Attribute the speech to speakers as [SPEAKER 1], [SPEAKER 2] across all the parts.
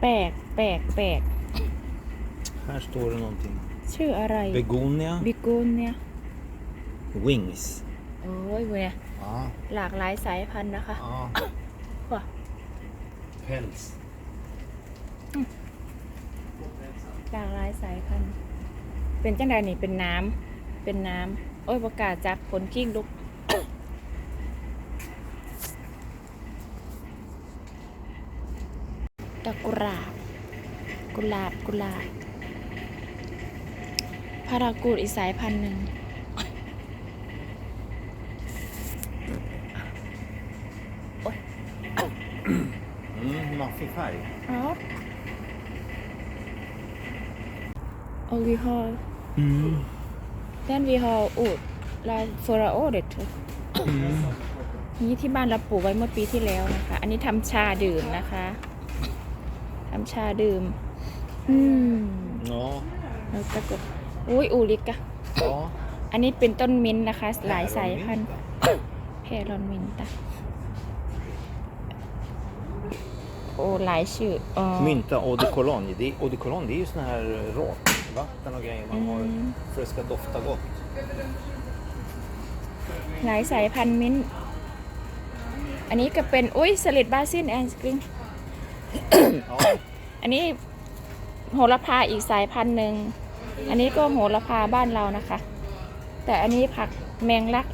[SPEAKER 1] แปลกแปลกแปลก
[SPEAKER 2] Här står det någonting.
[SPEAKER 1] ชื่ออะไร
[SPEAKER 2] Begonia
[SPEAKER 1] บิกูนเนี่ย
[SPEAKER 2] wings.
[SPEAKER 1] โอ้ยเนี่ย
[SPEAKER 2] Ja.
[SPEAKER 1] หลากหลายสายพันธุ์นะคะ
[SPEAKER 2] ja.
[SPEAKER 1] Va?
[SPEAKER 2] Päls.
[SPEAKER 1] หลากหลายสายพันธุ์ เป็นจังใดนี่เป็นน้ำเป็นน้ำโอ้ยประกาศจากผลกิ้งลุก ดอกกุหลาบ กุหลาบ กุหลาบพารากูดอีกสายพันธุ์หนึ่ง
[SPEAKER 2] Mm, maffig färg.
[SPEAKER 1] อ๋อโอวิฮอล
[SPEAKER 2] Mm.
[SPEAKER 1] Den vi har odlat la förra året นี่ที่บ้านเราปลูกไว้เมื่อปีที่แล้วนะคะ อันนี้ทำชาดื่มนะคะ ทำชาดื่ม อืม
[SPEAKER 2] Ja.
[SPEAKER 1] แล้วก็กดอุ้ยอูริกะ
[SPEAKER 2] Ja.
[SPEAKER 1] อันนี้เป็นต้นมิ้นท์นะคะ หลายสายพันธุ์แพรอนมินตะโอ้หลายชื่ออ๋อ
[SPEAKER 2] Mynta eau de cologne. Det, eau de cologne det är ju sån här rak vatten och grejer man har
[SPEAKER 1] Mm.
[SPEAKER 2] för att det ska dofta gott.
[SPEAKER 1] หลายสายพันธุ์มิ้นท์อันนี้ก็เป็น อุ้ยสลิดบาซินแอนสกริง
[SPEAKER 2] Ja.
[SPEAKER 1] อันนี้โหระพาอีกสายพันธุ์หนึ่ง อันนี้ก็โหระพาบ้านเรานะคะ แต่อันนี้ผักแมงลัก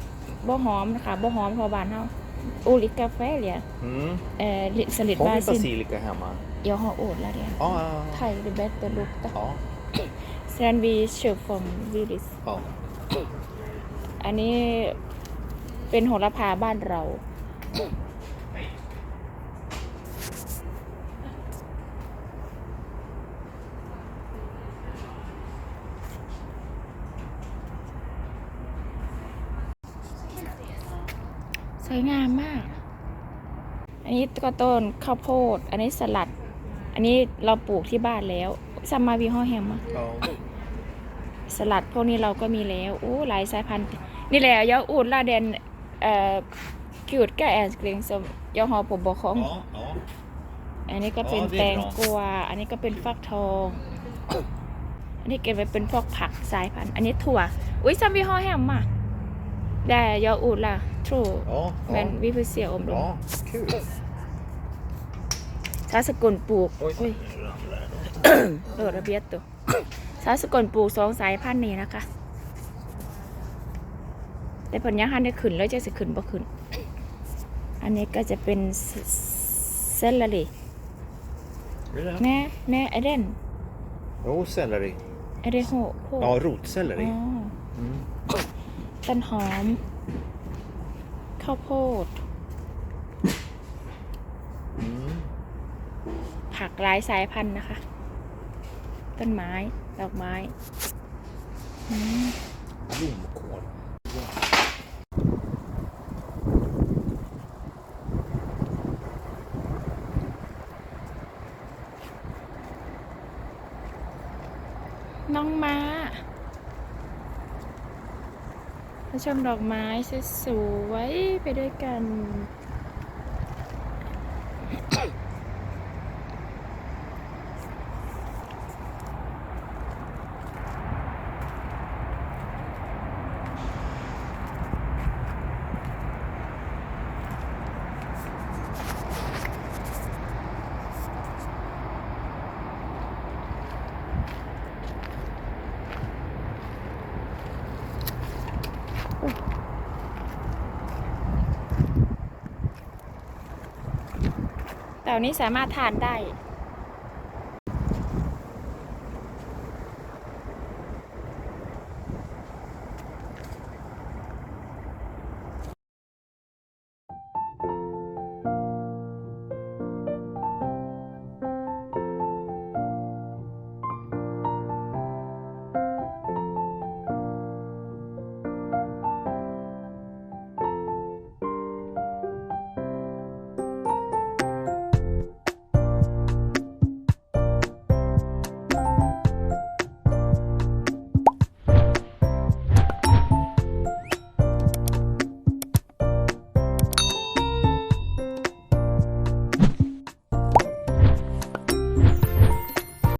[SPEAKER 1] บ่หอมนะคะบ่หอมพอบานเฮาอูริกาแฟเหลีย
[SPEAKER 2] Mm.
[SPEAKER 1] เอ่อลิสลิด
[SPEAKER 2] Har
[SPEAKER 1] บา
[SPEAKER 2] vi
[SPEAKER 1] ซิน
[SPEAKER 2] basilika hemma?
[SPEAKER 1] เดี๋ยวเฮาโอดแล้วเดียว
[SPEAKER 2] Ja, ja,
[SPEAKER 1] ไทย the better look ตะ
[SPEAKER 2] ja.
[SPEAKER 1] แซนวีเชฟฟอมวิลิส
[SPEAKER 2] ja.
[SPEAKER 1] อันนี้เป็นโหระพาบ้านเรา สวยงามมาก อันนี้ก็ต้นข้าวโพด อันนี้สลัด อันนี้เราปลูกที่บ้านแล้วซัมมาวีฮอแฮมอะ
[SPEAKER 2] ja.
[SPEAKER 1] สลัดพวกนี้เราก็มีแล้วโอ้หลายสายพันธุ์ นี่แหละยาอูดลาเดนเอ่อกิวดกับแอนสกริงสมยาหอผมบอกของ
[SPEAKER 2] Ja, ja.
[SPEAKER 1] อันนี้ก็เป็น
[SPEAKER 2] อ๋อดี
[SPEAKER 1] แตง
[SPEAKER 2] เนอะ
[SPEAKER 1] กวาอันนี้ก็เป็นฟักทอง อันนี้เก็บไว้เป็นพวกผักสายพันธุ์ อันนี้ถั่ว อุ้ยซัมวีฮอแฮมมาได้ยาอูดล่ะ ทรู
[SPEAKER 2] Ja,
[SPEAKER 1] แมน
[SPEAKER 2] ja.
[SPEAKER 1] วิพเซียอมลง
[SPEAKER 2] Ja, kul.
[SPEAKER 1] ชาสกุลปลูก
[SPEAKER 2] Oj,
[SPEAKER 1] อุ้ย
[SPEAKER 2] nu ramlade det.
[SPEAKER 1] โดดระเบียดตัวชาสกุลปลูกสองสายพันธุ์นี้นะคะ แต่ผลยังหันได้ขึ้นแล้วจะสิขึ้นบ่ขึ้น อันนี้ก็จะเป็นเซลลารี
[SPEAKER 2] Är det?
[SPEAKER 1] แม่แม่ไอเดน
[SPEAKER 2] Jo, selleri.
[SPEAKER 1] ไอเดโฮโฮ
[SPEAKER 2] Ja,
[SPEAKER 1] อ๋
[SPEAKER 2] rotselleri.
[SPEAKER 1] อ
[SPEAKER 2] Mm.
[SPEAKER 1] ต้นหอม ข้าวโพด
[SPEAKER 2] Mm.
[SPEAKER 1] ผักหลายสายพันธุ์นะคะ ต้นไม้ ดอกไม้อืม
[SPEAKER 2] Blomkål.
[SPEAKER 1] น้องม้ามา ชมดอกไม้สวยๆไปด้วยกัน แต่อันนี้สามารถทานได้